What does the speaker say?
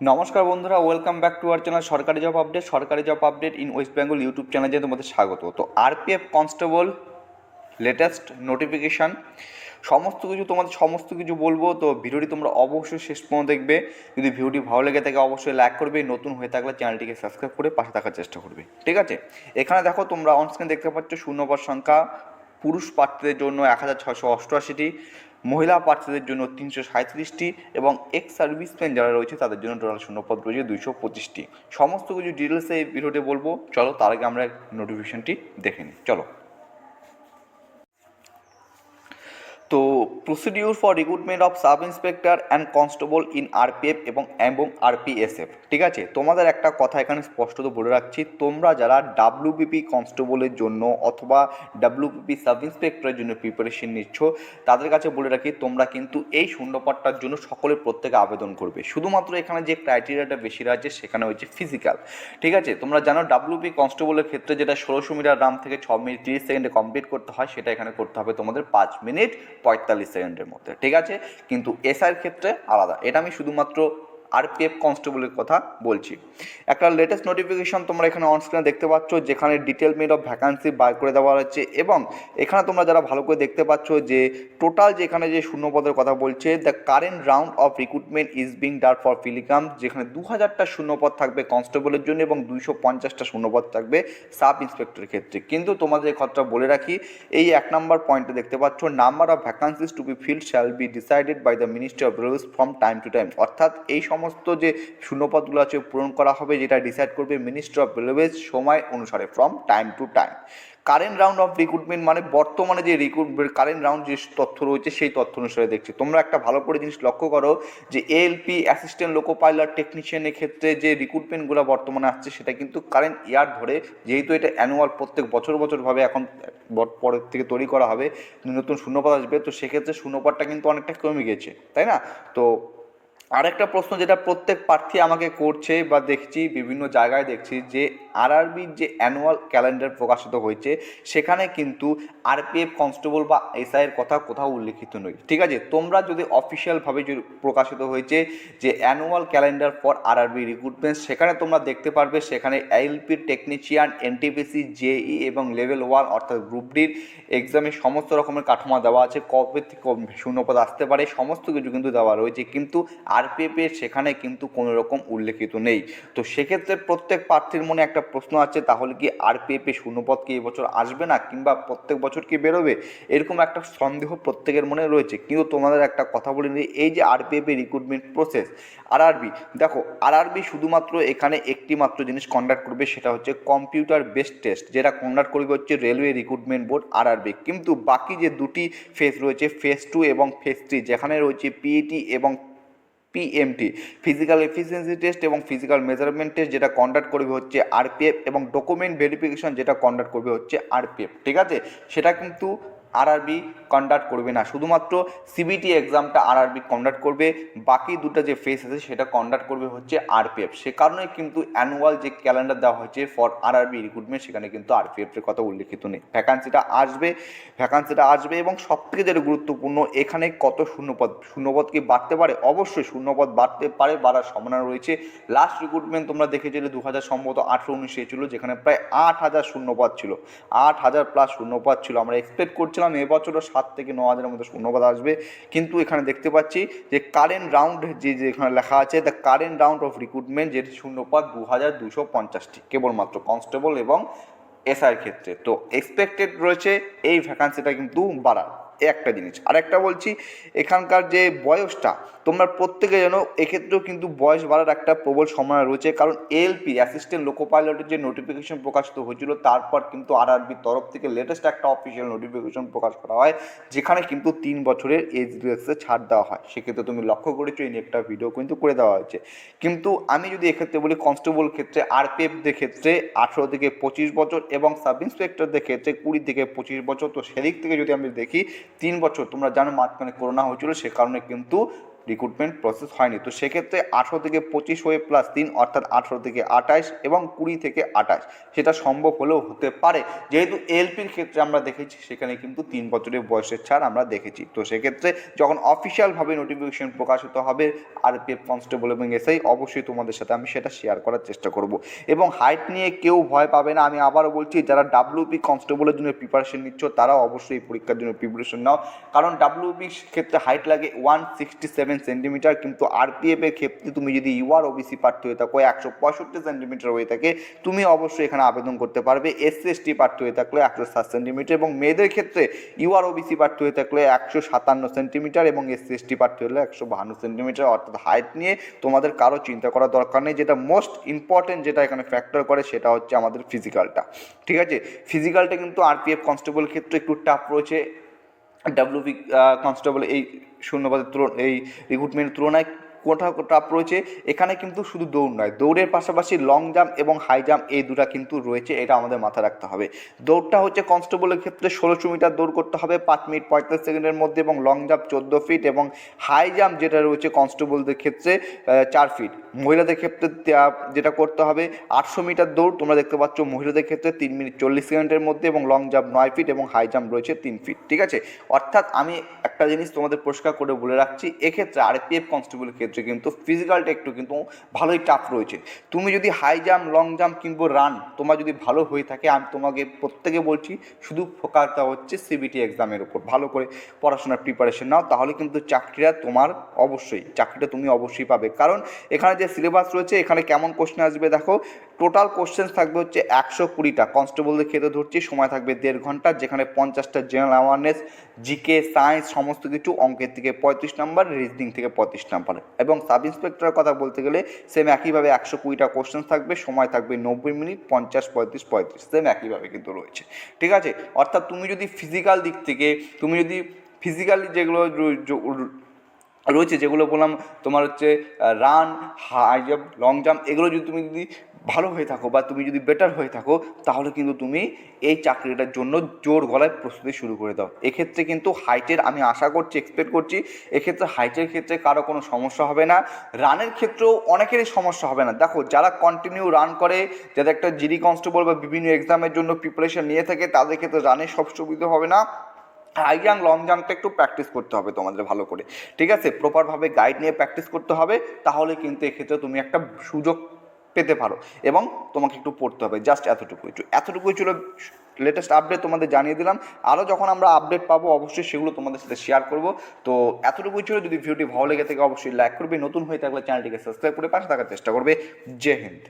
নমস্কার বন্ধুরা welcome back to our channel Sarkari job update Sarkari job update in West Bengal YouTube চ্যানেলে তোমাদের স্বাগত। তো আরপিএফ কনস্টেবল লেটেস্ট নোটিফিকেশান সমস্ত কিছু তোমাদের, সমস্ত কিছু বলব, তো ভিডিওটি তোমরা অবশ্যই শেষ পর্যন্ত দেখবে। যদি ভিডিওটি ভালো লেগে থাকে, অবশ্যই লাইক করবে, নতুন হয়ে থাকলে চ্যানেলটিকে সাবস্ক্রাইব করে পাশে থাকার চেষ্টা করবে। ঠিক আছে? এখানে দেখো, তোমরা অনস্ক্রিন দেখতে পাচ্ছ শূন্যপদ সংখ্যা, পুরুষ প্রার্থীদের জন্য এক হাজার ছশো অষ্টআশিটি মহিলা প্রার্থীদের জন্য তিনশো সাঁত্রিশটি এবং এক্স সার্ভিসম্যান যারা রয়েছে তাদের জন্য টোটাল শূন্যপদ রয়েছে দুইশো পঁচিশটি। সমস্ত কিছু ডিটেলসে এই ভিডিওতে বলব। চলো, তার আগে আমরা নোটিফিকেশনটি দেখে নিই। চলো। তো procedure for recruitment of sub inspector and constable in RPF এবং এবং আরপিএসএফ ঠিক আছে? তোমাদের একটা কথা এখানে স্পষ্টত বলে রাখছি, তোমরা যারা ডাব্লিউবিপি কনস্টেবলের জন্য অথবা ডাব্লিউবিপি সাব ইন্সপেক্টরের জন্য প্রিপারেশন নিচ্ছ, তাদের কাছে বলে রাখি, তোমরা কিন্তু এই শূন্যপদটার জন্য সকলের প্রত্যেকে আবেদন করবে। শুধুমাত্র এখানে যে ক্রাইটেরিয়াটা বেশি রয়েছে, সেখানে হচ্ছে ফিজিক্যাল ঠিক আছে? তোমরা জানো ডাব্লিউপি কনস্টেবলের ক্ষেত্রে যেটা ষোলোশো মিটার রাম থেকে ছ মিনিট তিরিশ সেকেন্ডে কমপ্লিট করতে হয়, সেটা এখানে করতে হবে তোমাদের পাঁচ মিনিট। পঁয়তাল্লিশ সেকেন্ডের মধ্যে ঠিক আছে? কিন্তু এসআইয়ের ক্ষেত্রে আলাদা। এটা আমি শুধুমাত্র আরপিএফ কনস্টেবলের কথা বলছি। একটা লেটেস্ট নোটিফিকেশন তোমরা এখানে অনস্ক্রিনে দেখতে পাচ্ছ, যেখানে ডিটেল মেড অফ ভ্যাকান্সি বার করে দেওয়া হচ্ছে এবং এখানে তোমরা যারা ভালো করে দেখতে পাচ্ছ যে টোটাল যেখানে যে শূন্যপদের কথা বলছে the current round of recruitment is being under for filling up যেখানে দু হাজারটা শূন্যপদ থাকবে কনস্টেবলের জন্য এবং দুইশো পঞ্চাশটা শূন্যপদ থাকবে সাব ইন্সপেক্টরের ক্ষেত্রে। কিন্তু তোমাদের এই কথাটা বলে রাখি, এই এক নম্বর পয়েন্টে দেখতে পাচ্ছ number of vacancies to be filled shall be decided by the ministry of railways from time to time অর্থাৎ এই সমস্ত যে শূন্যপদগুলো আছে পূরণ করা হবে, যেটা ডিসাইড করবে মিনিস্ট্রি অফ রেলওয়েজ সময় অনুসারে from time to time current round of recruitment মানে বর্তমানে যে রিক্রুটমেন্ট কারেন্ট রাউন্ড যে তথ্য রয়েছে, সেই তথ্য অনুসারে দেখছি। তোমরা একটা ভালো করে জিনিস লক্ষ্য করো যে এএলপি অ্যাসিস্ট্যান্ট লোকো পাইলট টেকনিশিয়ানের ক্ষেত্রে যে রিক্রুটমেন্টগুলো বর্তমানে আসছে, সেটা কিন্তু কারেন্ট ইয়ার ধরে, যেহেতু এটা অ্যানুয়াল প্রত্যেক বছর বছরভাবে এখন পরের থেকে তৈরি করা হবে, নতুন শূন্যপদ আসবে, তো সেক্ষেত্রে শূন্যপদটা কিন্তু অনেকটা কমে গেছে, তাই না? তো আরেকটা প্রশ্ন যেটা প্রত্যেক প্রার্থী আমাকে করছে বা দেখছি, বিভিন্ন জায়গায় দেখছি যে আরআরবির যে অ্যানুয়াল ক্যালেন্ডার প্রকাশিত হয়েছে, সেখানে কিন্তু আরপিএফ কনস্টেবল বা এসআইয়ের কথা কোথাও উল্লেখিত নয় ঠিক আছে? তোমরা যদি অফিসিয়ালভাবে যদি প্রকাশিত হয়েছে যে annual calendar for RRB recruitment সেখানে তোমরা দেখতে পারবে সেখানে এলপির টেকনিশিয়ান এনটিপিসি জেই এবং লেভেল ওয়ান অর্থাৎ গ্রুপ ডির এক্সামে সমস্ত রকমের কাঠামো দেওয়া আছে। কবে থেকে শূন্যপদ আসতে পারে, সমস্ত কিছু কিন্তু দেওয়া রয়েছে। কিন্তু আরপিএফ সেখানে কিন্তু কোনো রকম উল্লেখিত নেই। তো সেক্ষেত্রে প্রত্যেক প্রার্থীর মনে একটা প্রশ্ন আছে, তাহলে কি আরপিএফ শূন্যপদ কি এবছর আসবে না কিংবা প্রত্যেক বছর কি বেরোবে? এরকম একটা সন্দেহ প্রত্যেকের মনে রয়েছে। কিন্তু তোমাদের একটা কথা বলে নিই, এই যে আরপিএফ রিক্রুটমেন্ট প্রসেস আরআরবি দেখো আরআরবি শুধুমাত্র এখানে একটি মাত্র জিনিস কন্ডাক্ট করবে, সেটা হচ্ছে কম্পিউটার বেসড টেস্ট যেটা কন্ডাক্ট করবে হচ্ছে রেলওয়ে রিক্রুটমেন্ট বোর্ড আরআরবি কিন্তু বাকি যে দুটি ফেজ রয়েছে ফেজ টু এবং ফেজ থ্রি যেখানে রয়েছে পিইটি এবং পিএমটি ফিজিক্যাল এফিসিয়েন্সি টেস্ট এবং ফিজিক্যাল মেজারমেন্ট টেস্ট যেটা কন্ডাক্ট করবে হচ্ছে আরপিএফ এবং ডকুমেন্ট ভেরিফিকেশন যেটা কন্ডাক্ট করবে হচ্ছে আরপিএফ ঠিক আছে? সেটা কিন্তু আরআরবি কন্ডাক্ট করবে না। শুধুমাত্র সিবিটি এক্সামটা আরআরবি কন্ডাক্ট করবে। বাকি দুটো যে ফেস আছে, সেটা কন্ডাক্ট করবে হচ্ছে আরপিএফ সে কারণে কিন্তু অ্যানুয়াল যে ক্যালেন্ডার দেওয়া হয়েছে ফর আরআরবি রিক্রুটমেন্ট সেখানে কিন্তু আরপিএফ এর কথা উল্লেখিত নেই। ভ্যাকান্সিটা আসবে ভ্যাকান্সিটা আসবে এবং সবথেকে যেটা গুরুত্বপূর্ণ, এখানে কত শূন্যপদ শূন্যপদ কি বাড়তে পারে? অবশ্যই শূন্যপদ বাড়তে পারে, বাড়ার সম্ভাবনা রয়েছে। লাস্ট রিক্রুটমেন্ট তোমরা দেখেছিলে দু হাজার সম্ভবত আঠেরো উনিশে ছিল, যেখানে প্রায় আট হাজার শূন্যপদ ছিল। আট হাজার প্লাস শূন্যপদ ছিল। আমরা এক্সপেক্ট করছিলাম এবছরও সাত থেকে ন হাজারের মধ্যে শূন্যপদ আসবে। কিন্তু এখানে দেখতে পাচ্ছি যে কারেন্ট রাউন্ড যে এখানে লেখা আছে the current round of recruitment যেটি শূন্যপদ দু হাজার দুশো পঞ্চাশটি, কেবলমাত্র কনস্টেবল এবং এসআইয়ের ক্ষেত্রে। তো এক্সপেক্টেড রয়েছে, এই ভ্যাকান্সিটা কিন্তু বাড়ার। একটা জিনিস। আর একটা বলছি, এখানকার যে বয়সটা, তোমরা প্রত্যেকে যেন এক্ষেত্রেও কিন্তু বয়স বাড়ার একটা প্রবল সম্ভাবনা রয়েছে। কারণ এলপি অ্যাসিস্ট্যান্ট লোকো পাইলটের যে নোটিফিকেশন প্রকাশিত হয়েছিল, তারপর কিন্তু আরআরবির তরফ থেকে লেটেস্ট একটা অফিসিয়াল নোটিফিকেশন প্রকাশ করা হয়, যেখানে কিন্তু তিন বছরের এজ রিলেক্সে ছাড় দেওয়া হয়। সেক্ষেত্রে তুমি লক্ষ্য করেছ, এই নিয়ে একটা ভিডিও কিন্তু করে দেওয়া হয়েছে। কিন্তু আমি যদি এক্ষেত্রে বলি কনস্টেবল ক্ষেত্রে আরপিএফদের ক্ষেত্রে আঠেরো থেকে পঁচিশ বছর এবং সাব ইন্সপেক্টরদের ক্ষেত্রে কুড়ি থেকে পঁচিশ বছর। তো সেদিক থেকে যদি আমি দেখি তিন বছর তোমরা জানো মাঝখানে করোনা হয়েছিল সে কারণে কিন্তু রিক্রুটমেন্ট প্রসেস হয়নি। তো সেক্ষেত্রে আঠেরো থেকে পঁচিশ হয়ে প্লাস তিন, অর্থাৎ আঠেরো থেকে আঠাশ এবং কুড়ি থেকে আঠাশ সেটা সম্ভব হলেও হতে পারে। যেহেতু এলপির ক্ষেত্রে আমরা দেখেছি, সেখানে কিন্তু তিন বছরের বয়সের ছাড় আমরা দেখেছি। তো সেক্ষেত্রে যখন অফিসিয়ালভাবে নোটিফিকেশন প্রকাশিত হবে আরপিএফ কনস্টেবল এবং এসআই অবশ্যই তোমাদের সাথে আমি সেটা শেয়ার করার চেষ্টা করব। এবং হাইট নিয়ে কেউ ভয় পাবে না। আমি আবারও বলছি, যারা ডাব্লিউপি কনস্টেবলের জন্য প্রিপারেশন নিচ্ছ, তারাও অবশ্যই পরীক্ষার জন্য প্রিপারেশন নাও। কারণ ডাব্লিউপি ক্ষেত্রে হাইট লাগে ওয়ান সিক্সটি সেভেন সেন্টিমিটার, কিন্তু আরপিএফ এর ক্ষেত্রে তুমি যদি ইউআর ওবিসি প্রার্থী হয়ে থাকো, একশো পঁয়ষট্টি সেন্টিমিটার হয়ে থাকে, তুমি অবশ্যই এখানে আবেদন করতে পারবে। এসসি এসটি প্রার্থী হয়ে থাকলে একশো সাত সেন্টিমিটার এবং মেয়েদের ক্ষেত্রে ইউআর ওবিসি প্রার্থী হয়ে থাকলে একশো সাতান্ন সেন্টিমিটার এবং এসসি এসটি প্রার্থী হলে একশো বাহান্ন সেন্টিমিটার। অর্থাৎ হাইট নিয়ে তোমাদের কারও চিন্তা করার দরকার নেই। যেটা মোস্ট ইম্পর্টেন্ট যেটা এখানে ফ্যাক্টর করে, সেটা হচ্ছে আমাদের ফিজিক্যালটা ঠিক আছে? ফিজিক্যালটা কিন্তু আরপিএফ কনস্টেবল ক্ষেত্রে একটু টাফ রয়েছে। ডাব্লিউপি কনস্টেবল এই শূন্যপদের তুলনা এই রিক্রুটমেন্টের তুলনায় কোথাও টাপ রয়েছে। এখানে কিন্তু শুধু দৌড় নয়, দৌড়ের পাশাপাশি লং জাম্প এবং হাই জাম্প এই দুটা কিন্তু রয়েছে, এটা আমাদের মাথায় রাখতে হবে। দৌড়টা হচ্ছে কনস্টেবলের ক্ষেত্রে ষোলোশো মিটার দৌড় করতে হবে, পাঁচ মিনিট পঁয়তাল্লিশ সেকেন্ডের মধ্যে এবং লং জাম্প চোদ্দ ফিট এবং হাই জাম্প যেটা রয়েছে কনস্টেবলদের ক্ষেত্রে চার ফিট মহিলাদের ক্ষেত্রে যেটা করতে হবে, আটশো মিটার দৌড়, তোমরা দেখতে পাচ্ছ মহিলাদের ক্ষেত্রে তিন মিনিট চল্লিশ সেকেন্ডের মধ্যে এবং লং জাম্প নয় ফিট এবং হাই জাম্প রয়েছে তিন ফিট ঠিক আছে? অর্থাৎ আমি একটা জিনিস তোমাদের পরিষ্কার করে বলে রাখছি, এক্ষেত্রে আরপিএফ কনস্টেবলের ক্ষেত্রে কিন্তু ফিজিক্যালটা একটু কিন্তু ভালোই টাফ রয়েছে। তুমি যদি হাই জাম্প লং জাম্প কিংবা রান তোমার যদি ভালো হয়ে থাকে, আমি তোমাকে প্রত্যেকে বলছি শুধু ফোকাসটা হচ্ছে সিবিটি এক্সামের উপর। ভালো করে পড়াশোনার প্রিপারেশন নাও, তাহলে কিন্তু চাকরিটা তোমার অবশ্যই, চাকরিটা তুমি অবশ্যই পাবে। কারণ এখানে যে সিলেবাস রয়েছে, এখানে কেমন কোশ্চেন আসবে দেখো টোটাল কোশ্চেন থাকবে হচ্ছে একশো কুড়িটা। কনস্টেবলদের ক্ষেত্রে ধরছি, সময় থাকবে দেড় ঘণ্টা, যেখানে পঞ্চাশটা জেনারেল অ্যাওয়ারনেস জিকে সায়েন্স সমস্ত কিছু অঙ্কের থেকে পঁয়ত্রিশ নাম্বার রিজনিং থেকে পঁয়ত্রিশ নাম্বার এবং সাব ইন্সপেক্টরের কথা বলতে গেলে সেম একইভাবে একশো কুড়িটা কোশ্চেন থাকবে, সময় থাকবে নব্বই মিনিট, পঞ্চাশ, পঁয়ত্রিশ পঁয়ত্রিশ সেম একইভাবে কিন্তু রয়েছে। ঠিক আছে? অর্থাৎ তুমি যদি ফিজিক্যাল দিক থেকে, তুমি যদি ফিজিক্যালি যেগুলো রয়েছে, যেগুলো বললাম তোমার হচ্ছে run high jump long jump এগুলো যদি তুমি যদি ভালো হয়ে থাকো বা তুমি যদি বেটার হয়ে থাকো, তাহলে কিন্তু তুমি এই চাকরিটার জন্য জোর গলায় প্রস্তুতি শুরু করে দাও। এক্ষেত্রে কিন্তু হাইটের আমি আশা করছি এক্সপেক্ট করছি, এক্ষেত্রে হাইটের ক্ষেত্রে কারও কোনো সমস্যা হবে না। রানের ক্ষেত্রেও অনেকেরই সমস্যা হবে না। দেখো, যারা কন্টিনিউ রান করে, যাদের একটা জিডি কনস্টেবল বা বিভিন্ন এক্সামের জন্য প্রিপারেশন নিয়ে থাকে, তাদের ক্ষেত্রে রানের সব সুবিধা হবে না। হাই জাম্প লং জাম্পটা একটু প্র্যাকটিস করতে হবে তোমাদের ভালো করে, ঠিক আছে? প্রপারভাবে গাইড নিয়ে প্র্যাকটিস করতে হবে, তাহলে কিন্তু এক্ষেত্রে তুমি একটা সুযোগ পেতে পারো এবং তোমাকে একটু পড়তে হবে জাস্ট এতটুকুই। এতটুকুই ছিল লেটেস্ট আপডেট তোমাদের জানিয়ে দিলাম। আরও যখন আমরা আপডেট পাবো, অবশ্যই সেগুলো তোমাদের সাথে শেয়ার করব। তো এতটুকুই ছিল, যদি ভিডিওটি ভালো লেগে থাকে, অবশ্যই লাইক করবে। নতুন হয়ে থাকলে চ্যানেলটিকে সাবস্ক্রাইব করে পাশে থাকার চেষ্টা করবে। জয় হিন্দ।